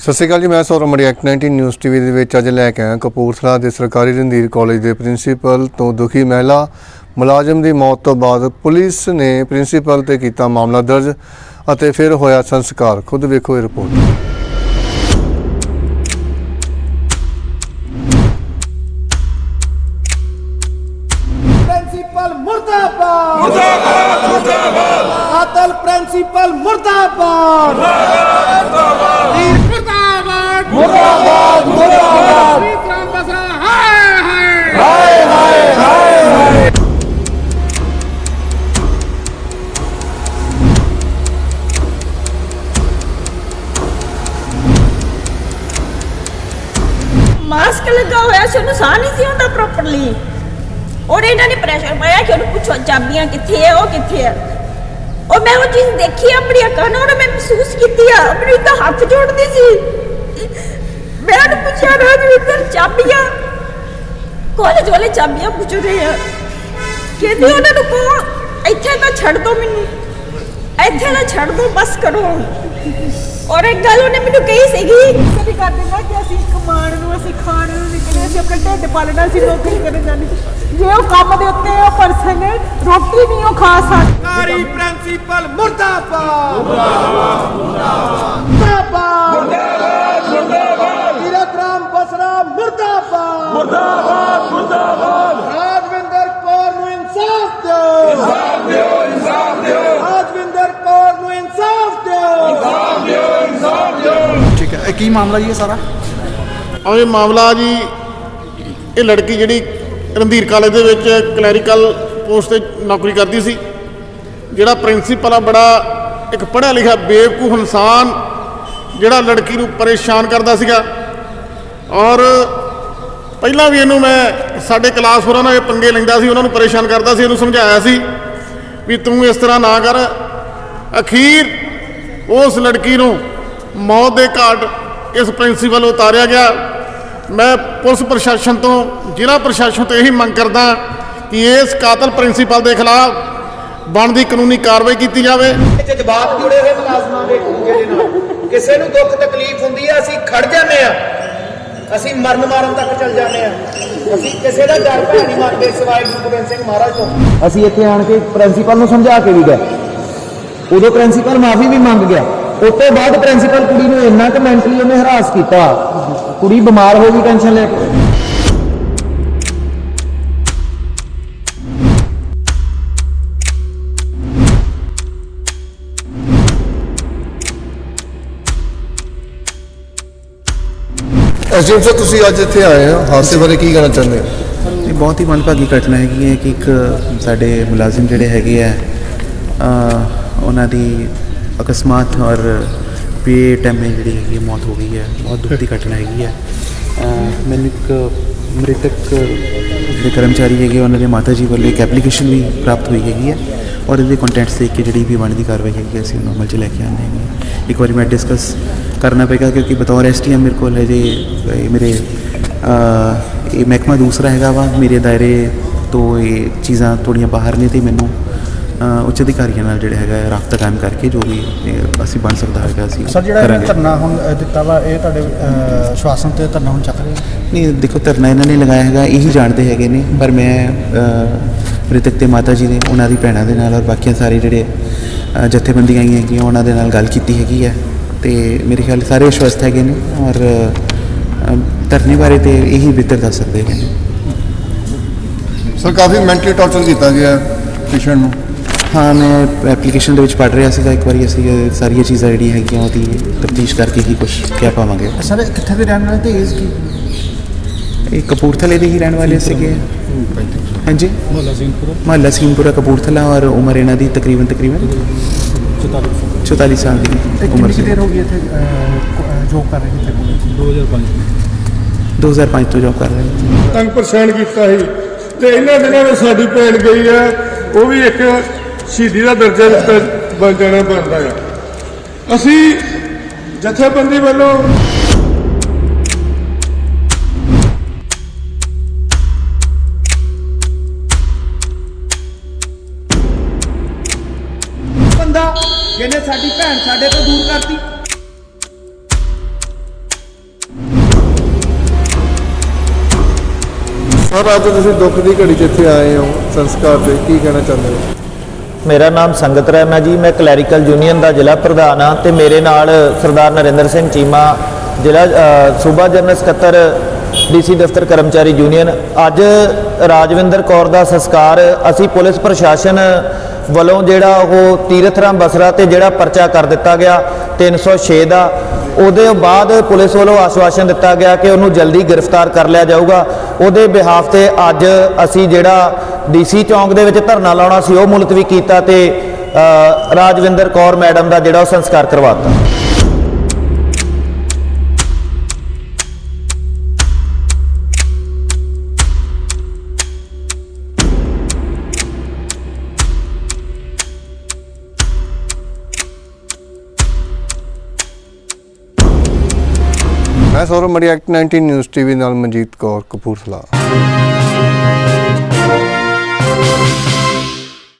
ਸਤਿ ਸ਼੍ਰੀ ਅਕਾਲ ਜੀ, ਮੈਂ ਸੌਰਵ ਮੜੀ ਐਕਟ 19 ਨਿਊਜ਼ ਟੀਵੀ ਦੇ ਵਿੱਚ ਅੱਜ ਲੈ ਕੇ ਆਇਆ ਕਪੂਰਥਲਾ ਦੇ ਸਰਕਾਰੀ ਰਣਧੀਰ ਕਾਲਜ ਦੇ ਪ੍ਰਿੰਸੀਪਲ ਤੋਂ ਦੁਖੀ ਮਹਿਲਾ ਮੁਲਾਜ਼ਮ ਦੀ ਮੌਤ ਤੋਂ ਬਾਅਦ ਪੁਲਿਸ ਨੇ ਪ੍ਰਿੰਸੀਪਲ ਤੇ ਕੀਤਾ ਮਾਮਲਾ ਦਰਜ ਅਤੇ ਫਿਰ ਹੋਇਆ ਸੰਸਕਾਰ। ਖੁਦ ਵੇਖੋ ਇਹ ਰਿਪੋਰਟ। ਪ੍ਰਿੰਸੀਪਲ ਮੁਰਦਾਬਾਦ। ਮੁਰਦਾਬਾਦ ਮੁਰਦਾਬਾਦ। ਕਾਤਲ ਪ੍ਰਿੰਸੀਪਲ ਮੁਰਦਾਬਾਦ ਮੁਰਦਾਬਾਦ। ਮੁਰਦਾਬਾਦ ਮੁਰਦਾਬਾਦ ਮੁਰਦਾਬਾਦ ਵਿਕਰਮ ਬਸਰਾ ਹਾਏ ਹਾਏ ਮਾਸਕ ਲੱਗਾ ਹੋਇਆ ਸੀ ਉਹਨੂੰ ਸਾਹ ਨਹੀਂ ਸੀ ਹੁੰਦਾ ਪ੍ਰੋਪਰਲੀ ਔਰ ਇਹਨਾਂ ਨੇ ਪ੍ਰੈਸ਼ਰ ਪਾਇਆ ਕਿ ਉਹਨੂੰ ਪੁੱਛੋ ਚਾਬੀਆਂ ਕਿੱਥੇ ਆ ਉਹ ਕਿੱਥੇ ਆ ਔਰ ਮੈਂ ਉਹ ਚੀਜ਼ ਦੇਖੀ ਆਪਣੀ ਅੱਖਾਂ ਨਾਲ ਔਰ ਮੈਂ ਮਹਿਸੂਸ ਕੀਤੀ ਆ ਆਪਣੀ ਤਾਂ ਹੱਥ ਜੋੜਦੀ ਸੀ ਮੈਂ ਉਹਨੂੰ ਪੁੱਛਿਆ ਰਾਜਵਿੰਦਰ ਚਾਬੀਆਂ। ਕਾਲਜ ਵਾਲੇ ਚਾਬੀਆਂ ਪੁੱਛ ਰਹੇ ਆ। ਕਹਿੰਦੀ ਉਹਨਾਂ ਨੂੰ ਕਹੋ ਇੱਥੇ ਤਾਂ ਛੱਡ ਦੋ ਮੈਨੂੰ। ਇੱਥੇ ਤਾਂ ਛੱਡ ਦੋ ਬਸ ਕਰੋ। ਔਰ ਇੱਕ ਗੱਲ ਉਹਨੇ ਮੈਨੂੰ ਕਹੀ ਸੀਗੀ। ਕਦੀ ਕਰ ਦਿੰਦਾ ਕਿ ਅਸੀਂ ਕਮਾਣ ਨੂੰ ਅਸੀਂ ਖਾਣ ਨੂੰ ਨਿਕਲੇ ਅਸੀਂ ਆਪਣੇ ਢਿੱਡ ਪਾਲਣਾ ਸੀ ਨੌਕਰੀ ਕਰਨ ਜਾਂਦੇ ਸੀ। ਜੇ ਉਹ ਕੰਮ ਦੇ ਉੱਤੇ ਉਹ ਪਰਸਨ ਰੋਟੀ ਨਹੀਂ ਉਹ ਖਾ ਸਕਦਾ। ਸਰਕਾਰੀ ਪ੍ਰਿੰਸੀਪਲ ਮੁਰਦਾਬਾਦ। ਮੁਰਦਾਬਾਦ ਮੁਰਦਾਬਾਦ। ਮੁਰਦਾਬਾਦ। ਮੁਰਦਾਬਾਦ। ਮੁਰਦਾਬਾਦ ਮੁਰਦਾਬਾਦ। ਰਾਜਵਿੰਦਰ ਕੌਰ ਨੂੰ ਇਨਸਾਫ ਦਿਓ। ਇਨਸਾਫ ਦਿਓ ਇਨਸਾਫ ਦਿਓ। ਰਾਜਵਿੰਦਰ ਕੌਰ ਨੂੰ ਇਨਸਾਫ ਦਿਓ। ਠੀਕ ਹੈ ਇਹ ਕੀ ਮਾਮਲਾ ਜੀ ਇਹ ਸਾਰਾ? ਔਰ ਇਹ ਮਾਮਲਾ ਜੀ ਇਹ ਲੜਕੀ ਜਿਹੜੀ ਰਣਧੀਰ ਕਾਲਜ ਦੇ ਵਿੱਚ ਕਲੈਰੀਕਲ ਪੋਸਟ ਤੇ ਨੌਕਰੀ ਕਰਦੀ ਸੀ ਜਿਹੜਾ ਪ੍ਰਿੰਸੀਪਲ ਆ ਬੜਾ ਇੱਕ ਪੜ੍ਹਿਆ ਲਿਖਿਆ ਬੇਵਕੂਫ ਇਨਸਾਨ ਜਿਹੜਾ ਲੜਕੀ ਨੂੰ ਪਰੇਸ਼ਾਨ ਕਰਦਾ ਸੀਗਾ। ਔਰ ਪਹਿਲਾਂ ਵੀ ਇਹਨੂੰ ਮੈਂ ਸਾਡੇ ਕਲਾਸ ਹੋਰਾਂ ਨਾਲ ਇਹ ਪੰਗੇ ਲੈਂਦਾ ਸੀ, ਉਹਨਾਂ ਨੂੰ ਪਰੇਸ਼ਾਨ ਕਰਦਾ ਸੀ, ਇਹਨੂੰ ਸਮਝਾਇਆ ਸੀ ਵੀ ਤੂੰ ਇਸ ਤਰ੍ਹਾਂ ਨਾ ਕਰ। ਅਖੀਰ ਉਸ ਲੜਕੀ ਨੂੰ ਮੌਤ ਦੇ ਘਾਟ ਇਸ ਪ੍ਰਿੰਸੀਪਲ ਉਤਾਰਿਆ ਗਿਆ। ਮੈਂ ਪੁਲਿਸ ਪ੍ਰਸ਼ਾਸਨ ਤੋਂ, ਜ਼ਿਲ੍ਹਾ ਪ੍ਰਸ਼ਾਸਨ ਤੋਂ ਇਹੀ ਮੰਗ ਕਰਦਾ ਕਿ ਇਸ ਕਾਤਲ ਪ੍ਰਿੰਸੀਪਲ ਦੇ ਖਿਲਾਫ ਬਣਦੀ ਕਾਨੂੰਨੀ ਕਾਰਵਾਈ ਕੀਤੀ ਜਾਵੇ। ਜਜ਼ਬਾਤ ਜੁੜੇ ਹੋਏ ਮੁਲਾਜ਼ਮਾਂ ਦੇ ਕਿਸੇ ਨੂੰ ਦੁੱਖ ਤਕਲੀਫ ਹੁੰਦੀ ਹੈ ਅਸੀਂ ਖੜ ਜਾਂਦੇ ਆ। ਅਸੀਂ ਮਰਨ ਮਾਰਨ ਤੱਕ ਚੱਲ ਜਾਂਦੇ ਆ ਅਸੀਂ ਕਿਸੇ ਦਾ ਡਰ ਭੈ ਨਹੀਂ ਮੰਨਦੇ ਸਿਵਾਏ ਗੁਰੂ ਗੋਬਿੰਦ ਸਿੰਘ ਮਹਾਰਾਜ ਤੋਂ ਅਸੀਂ ਇੱਥੇ ਆਣ ਕੇ ਪ੍ਰਿੰਸੀਪਲ ਨੂੰ ਸਮਝਾ ਕੇ ਵੀ ਗਏ। ਉਦੋਂ ਪ੍ਰਿੰਸੀਪਲ ਮਾਫੀ ਵੀ ਮੰਗ ਗਿਆ। ਉਸ ਤੋਂ ਬਾਅਦ ਪ੍ਰਿੰਸੀਪਲ ਕੁੜੀ ਨੂੰ ਇੰਨਾ ਕੁ ਮੈਂਟਲੀ ਉਹਨੇ ਹਰਾਸ ਕੀਤਾ। ਕੁੜੀ ਬਿਮਾਰ ਹੋ ਗਈ ਟੈਨਸ਼ਨ ਲੈ ਕੇ। ਐਸਡੀਐਮ ਸਾਹਿਬ ਤੁਸੀਂ ਅੱਜ ਇੱਥੇ ਆਏ ਹੋ। ਹਾਦਸੇ ਬਾਰੇ ਕੀ ਕਹਿਣਾ ਚਾਹੁੰਦੇ ਹੋ? ਇਹ ਬਹੁਤ ਹੀ ਮੰਦਭਾਗੀ ਘਟਨਾ ਹੈਗੀ ਹੈ ਕਿ ਇੱਕ ਸਾਡੇ ਮੁਲਾਜ਼ਮ ਜਿਹੜੇ ਹੈਗੇ ਆ ਉਹਨਾਂ ਦੀ ਅਕਸਮਾਤ ਔਰ ਪੇ ਟਾਈਮ ਜਿਹੜੀ ਹੈਗੀ ਹੈ ਮੌਤ ਹੋ ਗਈ ਹੈ। ਬਹੁਤ ਦੁੱਖ ਦੀ ਘਟਨਾ ਹੈਗੀ ਹੈ। ਮੈਨੂੰ ਇੱਕ ਮ੍ਰਿਤਕ ਜਿਹੜੇ ਕਰਮਚਾਰੀ ਹੈਗੇ ਉਹਨਾਂ ਦੇ ਮਾਤਾ ਜੀ ਵੱਲੋਂ ਇੱਕ ਐਪਲੀਕੇਸ਼ਨ ਵੀ ਪ੍ਰਾਪਤ ਹੋਈ ਹੈਗੀ ਹੈ। ਔਰ ਇਹਦੇ ਕੰਟੈਂਟਸ ਦੇਖ ਕੇ ਜਿਹੜੀ ਵੀ ਬਣਦੀ ਕਾਰਵਾਈ ਹੈਗੀ ਅਸੀਂ ਉਹਨੂੰ ਅਮਲ 'ਚ ਲੈ ਕੇ ਆਉਂਦੇ ਹਾਂ ਇੱਕ ਵਾਰੀ ਮੈਂ ਡਿਸਕਸ ਕਰਨਾ ਪਏਗਾ ਕਿਉਂਕਿ ਬਤੌਰ ਐਸਟੀਐਮ ਮੇਰੇ ਕੋਲ ਹੈ ਜੇ ਇਹ ਮੇਰੇ ਇਹ ਮਹਿਕਮਾ ਦੂਸਰਾ ਹੈਗਾ ਵਾ ਮੇਰੇ ਦਾਇਰੇ ਤੋਂ ਇਹ ਚੀਜ਼ਾਂ ਥੋੜੀਆਂ ਬਾਹਰ ਨੇ ਤੇ ਮੈਨੂੰ ਉੱਚ ਅਧਿਕਾਰੀਆਂ ਨਾਲ ਜਿਹੜਾ ਹੈਗਾ ਰਾਬਤਾ ਕਾਇਮ ਕਰਕੇ ਜੋ ਵੀ ਇਹ ਅਸੀਂ ਬਣ ਸਕਦਾ ਹੈਗਾ ਅਸੀਂ ਸਰ ਜਿਹੜਾ। ਇਹਨੇ ਧਰਨਾ ਹੁਣ ਦਿੱਤਾ ਵਾ ਇਹ ਤੁਹਾਡੇ ਸ਼ਵਾਸਨ ਤੇ ਧਰਨਾ ਹੁਣ ਚੱਕ ਰਹੇ? ਨਹੀਂ ਦੇਖੋ ਧਰਨਾ ਇਹਨਾਂ ਨੇ ਲਗਾਇਆ ਹੈਗਾ ਇਹੀ ਜਾਣਦੇ ਹੈਗੇ ਨੇ ਪਰ ਮੈਂ ਮ੍ਰਿਤਕ ਤੇ ਮਾਤਾ ਜੀ ਦੇ ਉਹਨਾਂ ਦੀ ਭੈਣਾਂ ਦੇ ਨਾਲ ਔਰ ਬਾਕੀਆਂ ਸਾਰੇ ਜਿਹੜੇ ਜਥੇਬੰਦੀਆਂ ਆਈਆਂ ਹੈਗੀਆਂ ਉਹਨਾਂ ਦੇ ਨਾਲ ਗੱਲ ਕੀਤੀ ਹੈਗੀ ਹੈ। ਤੇ ਮੇਰੇ ਖਿਆਲ ਸਾਰੇ ਅਸ਼ਵਸਥ ਹੈਗੇ ਨੇ ਔਰ ਧਰਨੇ ਬਾਰੇ ਤੇ ਇਹੀ ਬਿਹਤਰ ਦੱਸ ਸਕਦੇ ਹੈਗੇ ਨੇ। ਸਰ ਕਾਫੀ ਮੈਂਟਲੀ ਟਾਰਚਰ ਕੀਤਾ ਗਿਆ ਪੇਸ਼ੈਂਟ ਨੂੰ। ਹਾਂ ਮੈਂ ਐਪਲੀਕੇਸ਼ਨ ਦੇ ਵਿੱਚ ਪੜ੍ਹ ਰਿਹਾ ਸੀਗਾ ਇੱਕ ਵਾਰੀ ਅਸੀਂ ਸਾਰੀਆਂ ਚੀਜ਼ਾਂ ਜਿਹੜੀਆਂ ਹੈਗੀਆਂ ਉਹਦੀ ਤਫਤੀਸ਼ ਕਰਕੇ ਹੀ ਕੁਝ ਕਹਿ ਪਾਵਾਂਗੇ। ਸਰ ਕਿੱਥੇ ਦੇ ਰਹਿਣ ਵਾਲੇ ਤੇ ਏਜ ਕੀ? ਇਹ ਕਪੂਰਥਲੇ ਦੇ ਹੀ ਰਹਿਣ ਵਾਲੇ ਸੀਗੇ। ਹਾਂਜੀ। ਮਹੱਲਾ ਸਿੰਘਪੁਰਾ ਮਹੱਲਾ ਸਿੰਘਪੁਰਾ ਕਪੂਰਥਲਾ ਔਰ ਉਮਰ ਇਹਨਾਂ ਦੀ ਤਕਰੀਬਨ ਤਕਰੀਬਨ 44 ਸਾਲ। ਦੀ ਤੇ ਉਮਰ ਸੀ। ਦੇਰ ਹੋ ਗਈ ਇੱਥੇ ਜੋਬ ਕਰ ਰਹੇ ਸੀ 2005 ਤੋਂ ਜੌਬ ਕਰ ਰਹੇ ਹਾਂ ਤੰਗ ਪਰੇਸ਼ਾਨ ਕੀਤਾ ਸੀ। ਤੇ ਇਹਨਾਂ ਦਿਨਾਂ ਵਿੱਚ ਸਾਡੀ ਭੈਣ ਗਈ ਆ ਉਹ ਵੀ ਇੱਕ ਸ਼ਹੀਦੀ ਦਾ ਦਰਜਾ ਦਿੱਤਾ ਬਣ ਜਾਣਾ ਬਣਦਾ ਆ। ਅਸੀਂ ਜਥੇਬੰਦੀ ਵੱਲੋਂ ਜਿਹਨੇ ਸਾਡੀ ਭੈਣ ਸਾਡੇ ਤੋਂ ਦੂਰ ਕਰਤੀ। ਸਰ ਅੱਜ ਤੁਸੀਂ ਦੁੱਖ ਦੀ ਘੜੀ 'ਚ ਇੱਥੇ ਆਏ ਹੋ? ਸੰਸਕਾਰ ਤੇ ਕੀ ਕਹਿਣਾ ਚਾਹੁੰਦੇ ਹੋ? ਮੇਰਾ ਨਾਮ ਸੰਗਤ ਰਹਿਮਾ ਜੀ ਮੈਂ ਕਲੈਰੀਕਲ ਯੂਨੀਅਨ ਦਾ ਜ਼ਿਲ੍ਹਾ ਪ੍ਰਧਾਨ ਹਾਂ ਤੇ ਮੇਰੇ ਨਾਲ ਸਰਦਾਰ ਨਰਿੰਦਰ ਸਿੰਘ ਚੀਮਾ ਜ਼ਿਲ੍ਹਾ ਸੂਬਾ ਜਨਰਲ ਸਕੱਤਰ ਡੀਸੀ ਦਫ਼ਤਰ ਕਰਮਚਾਰੀ ਯੂਨੀਅਨ। ਅੱਜ ਰਾਜਵਿੰਦਰ ਕੌਰ ਦਾ ਸੰਸਕਾਰ ਅਸੀਂ ਪੁਲਿਸ ਪ੍ਰਸ਼ਾਸਨ ਵੱਲੋਂ ਜਿਹੜਾ ਉਹ ਤੀਰਥ ਰਾਮ ਬਸਰਾ ਤੇ ਜਿਹੜਾ ਪਰਚਾ ਕਰ ਦਿੱਤਾ ਗਿਆ 306 ਦਾ। ਉਹਦੇ ਬਾਅਦ ਪੁਲਿਸ ਵੱਲੋਂ ਆਸ਼ਵਾਸਨ ਦਿੱਤਾ ਗਿਆ ਕਿ ਉਹਨੂੰ ਜਲਦੀ ਗ੍ਰਿਫਤਾਰ ਕਰ ਲਿਆ ਜਾਊਗਾ। ਉਹਦੇ ਬਿਹਾਫ ਤੇ ਅੱਜ ਅਸੀਂ ਜਿਹੜਾ ਡੀਸੀ ਚੌਂਕ ਦੇ ਵਿੱਚ ਧਰਨਾ ਲਾਉਣਾ ਸੀ, ਉਹ ਮੁਲਤਵੀ ਕੀਤਾ ਤੇ ਰਾਜਵਿੰਦਰ ਕੌਰ ਮੈਡਮ ਦਾ ਜਿਹੜਾ ਉਹ ਸੰਸਕਾਰ ਕਰਵਾਤਾ। ਮੈਂ ਸੌਰਵ ਮੜੀ ਐਕਟ 19 ਨਿਊਜ਼ ਟੀਵੀ ਨਾਲ ਮਨਜੀਤ ਕੌਰ ਕਪੂਰਥਲਾ।